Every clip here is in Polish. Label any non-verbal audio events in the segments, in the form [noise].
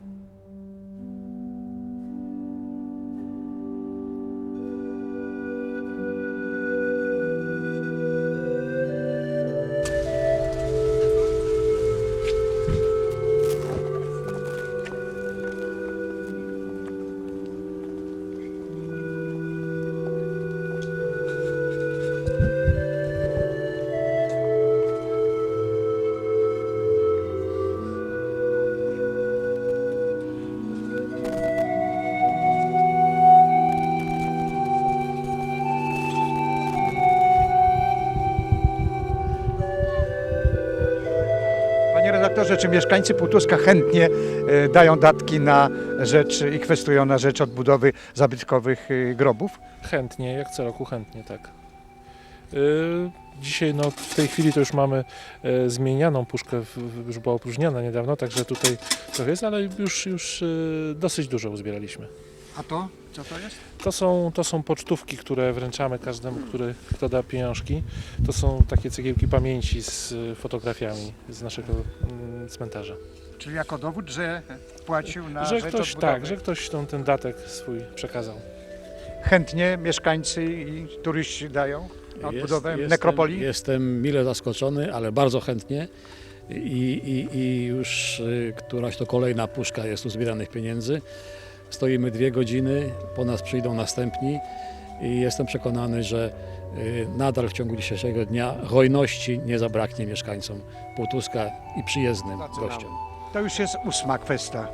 Panie redaktorze, czy mieszkańcy Półtuska chętnie e, dają datki na rzecz i kwestują na rzecz odbudowy zabytkowych e, grobów? Chętnie, jak co roku chętnie, tak. Yy, Dzisiaj, no w tej chwili to już mamy e, zmienianą puszkę, już była opróżniana niedawno, także tutaj trochę jest, ale już, już e, dosyć dużo uzbieraliśmy. A to? Co to jest? To są, to są pocztówki, które wręczamy każdemu, który, kto da pieniążki. To są takie cegiełki pamięci z e, fotografiami z naszego mm, cmentarza. Czyli jako dowód, że płacił na Że rzecz ktoś, odbudowy. tak, że ktoś tą, ten datek swój przekazał. Chętnie mieszkańcy i turyści dają na odbudowę Jest- nekropolii? Jestem, jestem mile zaskoczony, ale bardzo chętnie. I, i, I już y, któraś to kolejna puszka jest uzbieranych pieniędzy. Stoimy dwie godziny, po nas przyjdą następni i jestem przekonany, że y, nadal w ciągu dzisiejszego dnia hojności nie zabraknie mieszkańcom Półtuska i przyjezdnym gościom. To już jest ósma kwestia.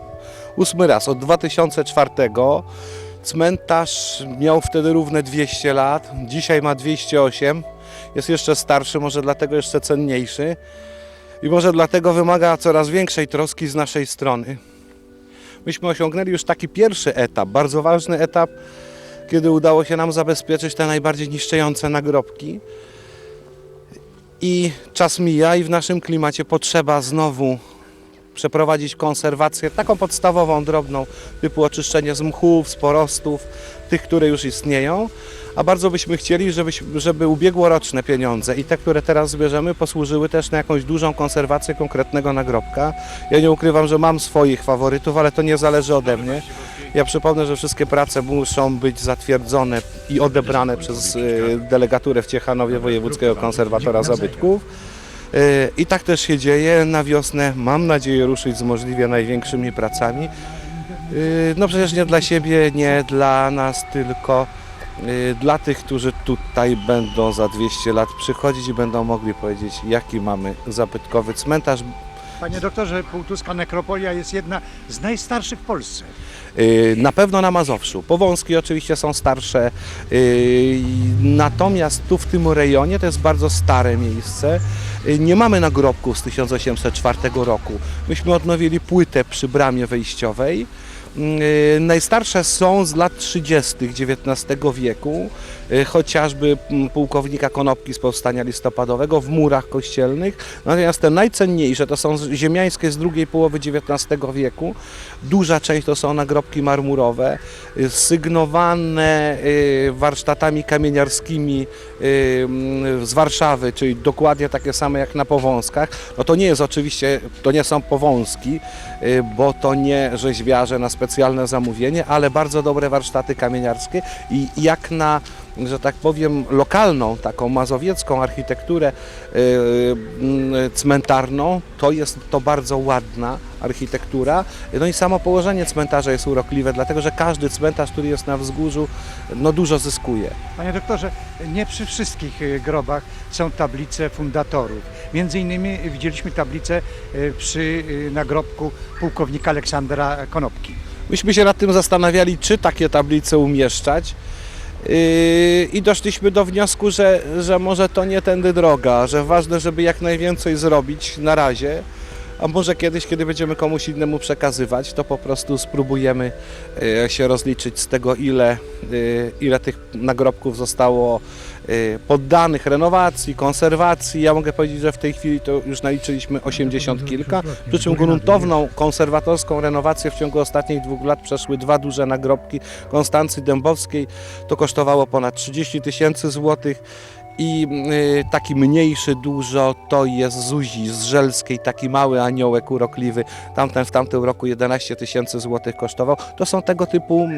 ósmy raz od 2004. Cmentarz miał wtedy równe 200 lat, dzisiaj ma 208. Jest jeszcze starszy, może dlatego jeszcze cenniejszy i może dlatego wymaga coraz większej troski z naszej strony. Myśmy osiągnęli już taki pierwszy etap, bardzo ważny etap, kiedy udało się nam zabezpieczyć te najbardziej niszczące nagrobki. I czas mija i w naszym klimacie potrzeba znowu przeprowadzić konserwację taką podstawową, drobną, typu oczyszczenie z mchów, z porostów, tych, które już istnieją. A bardzo byśmy chcieli, żeby, żeby ubiegłoroczne pieniądze i te, które teraz zbierzemy, posłużyły też na jakąś dużą konserwację konkretnego nagrobka. Ja nie ukrywam, że mam swoich faworytów, ale to nie zależy ode mnie. Ja przypomnę, że wszystkie prace muszą być zatwierdzone i odebrane przez y, delegaturę w Ciechanowie Wojewódzkiego Konserwatora Zabytków. Y, I tak też się dzieje. Na wiosnę mam nadzieję ruszyć z możliwie największymi pracami. Y, No przecież nie dla siebie, nie dla nas, tylko y, dla tych, którzy tutaj będą za 200 lat przychodzić i będą mogli powiedzieć, jaki mamy zabytkowy cmentarz. Panie doktorze, Półtuska nekropolia jest jedna z najstarszych w Polsce. Y, Na pewno na Mazowszu. Powązki oczywiście są starsze, y, natomiast tu w tym rejonie to jest bardzo stare miejsce. Y, Nie mamy nagrobków z 1804 roku. Myśmy odnowili płytę przy bramie wejściowej. Y, Najstarsze są z lat 30. XIX wieku, y, chociażby mm, pułkownika Konopki z powstania listopadowego w murach kościelnych. Natomiast te najcenniejsze to są ziemiańskie z drugiej połowy XIX wieku. Duża część to są nagrobki marmurowe, y, sygnowane warsztatami kamieniarskimi mm, z Warszawy, czyli dokładnie takie same jak na Powązkach. No to nie jest oczywiście, to nie są Powązki, bo to nie rzeźbiarze na specjalne zamówienie, ale bardzo dobre warsztaty kamieniarskie i jak na że tak powiem, lokalną, taką mazowiecką architekturę y, y, cmentarną, to jest to bardzo ładna architektura. No i samo położenie cmentarza jest urokliwe, dlatego że każdy cmentarz, który jest na wzgórzu, no dużo zyskuje. Panie doktorze, nie przy wszystkich y, grobach są tablice fundatorów. Między innymi widzieliśmy tablicę przy nagrobku pułkownika Aleksandra Konopki. Myśmy się nad tym zastanawiali, czy takie tablice umieszczać. Yy, I doszliśmy do wniosku, że, że może to nie tędy droga, że ważne, żeby jak najwięcej zrobić na razie, a może kiedyś, kiedy będziemy komuś innemu przekazywać, to po prostu spróbujemy yy, się rozliczyć z tego, ile, yy, ile tych nagrobków zostało yy, poddanych renowacji, konserwacji. Ja mogę powiedzieć, że w tej chwili to już naliczyliśmy 80 kilka, przy czym gruntowną konserwatorską renowację w ciągu ostatnich dwóch lat przeszły dwa duże nagrobki Konstancy Dębowskiej. To kosztowało ponad 30 tysięcy złotych I y, taki mniejszy dużo to jest Zuzi z Żelskiej, taki mały aniołek urokliwy. Tamten w tamtym roku 11 tysięcy złotych kosztował. To są tego typu,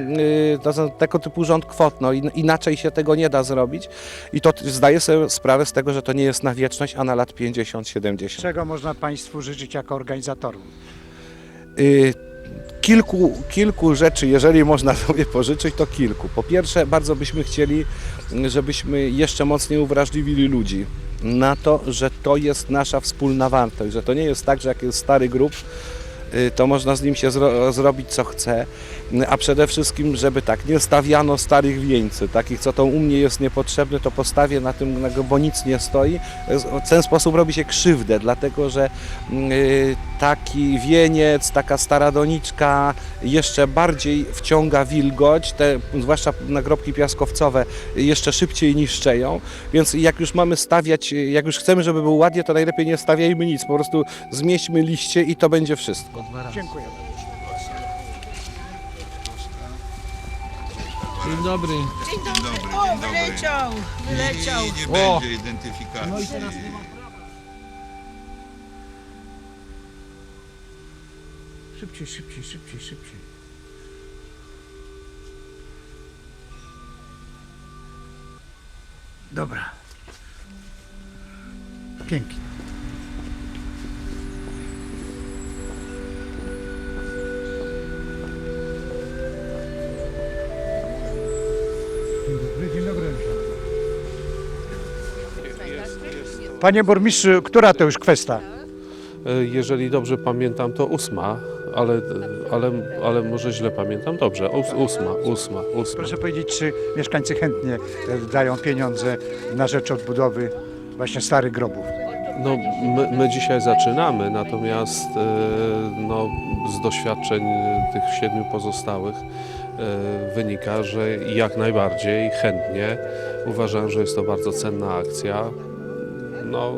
y, to są tego typu rząd kwot. No, in- inaczej się tego nie da zrobić. I to zdaję sobie sprawę z tego, że to nie jest na wieczność, a na lat 50-70. Czego można Państwu życzyć jako organizatorów? Y, Kilku, kilku rzeczy, jeżeli można [laughs] sobie pożyczyć, to kilku. Po pierwsze, bardzo byśmy chcieli, żebyśmy jeszcze mocniej uwrażliwili ludzi na to, że to jest nasza wspólna wartość, że to nie jest tak, że jak jest stary grób, y, to można z nim się zro, zrobić co chce, a przede wszystkim, żeby tak, nie stawiano starych wieńcy, takich co to u mnie jest niepotrzebne, to postawię na tym, bo nic nie stoi. W ten sposób robi się krzywdę, dlatego że y, taki wieniec, taka stara doniczka jeszcze bardziej wciąga wilgoć, te, zwłaszcza nagrobki piaskowcowe jeszcze szybciej niszczeją, więc jak już mamy stawiać, jak już chcemy, żeby było ładnie, to najlepiej nie stawiajmy nic, po prostu zmieśćmy liście i to będzie wszystko. Dziękuję. Dzień dobry. Dzień dobry. O, wyleciał, wyleciał. I nie O! będzie identyfikacji. Szybciej, szybciej, szybciej, szybciej. Dobra. Pięknie. Panie burmistrzu, która to już kwestia? E, Jeżeli dobrze pamiętam, to ósma, ale, ale, ale może źle pamiętam. Dobrze, ós, ósma, ósma, ósma. Proszę powiedzieć, czy mieszkańcy chętnie e, dają pieniądze na rzecz odbudowy właśnie starych grobów? No, my, my dzisiaj zaczynamy, natomiast e, no, z doświadczeń tych siedmiu pozostałych e, wynika, że jak najbardziej chętnie uważam, że jest to bardzo cenna akcja. No,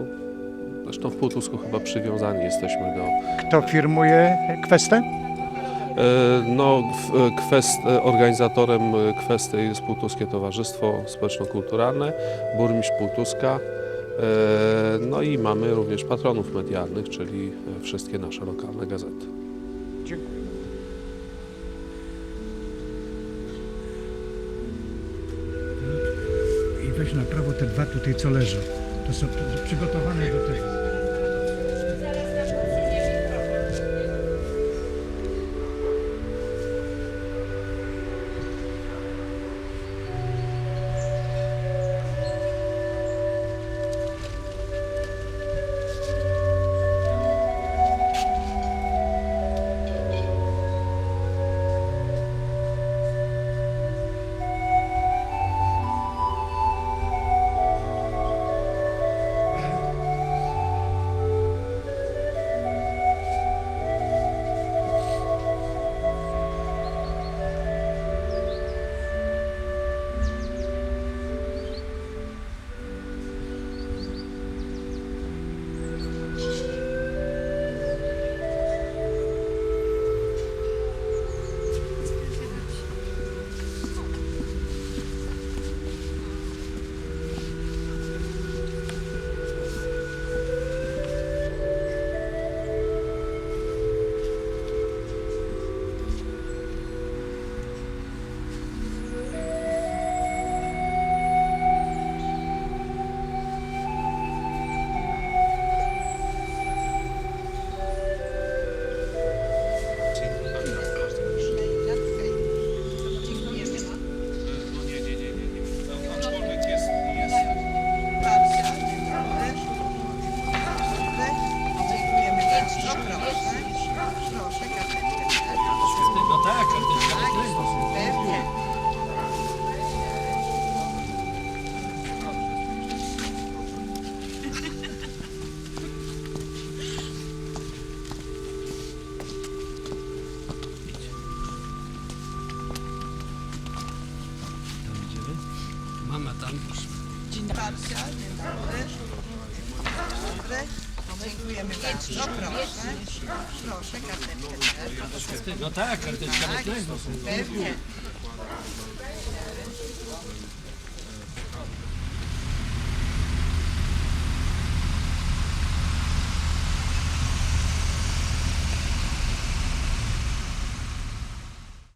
zresztą w Półtusku chyba przywiązani jesteśmy do, Kto firmuje kwestę? E, No, e, kwest, e, organizatorem kwestii jest Półtuskie Towarzystwo Społeczno-Kulturalne, burmistrz Półtuska, no i mamy również patronów medialnych, czyli wszystkie nasze lokalne gazety. Dziękuję. I weź na prawo te dwa tutaj, co leżą. To są to przygotowane do tego. Dziękujemy bardzo. Proszę. Proszę, karteczkę. No tak, karteczka. Pewnie.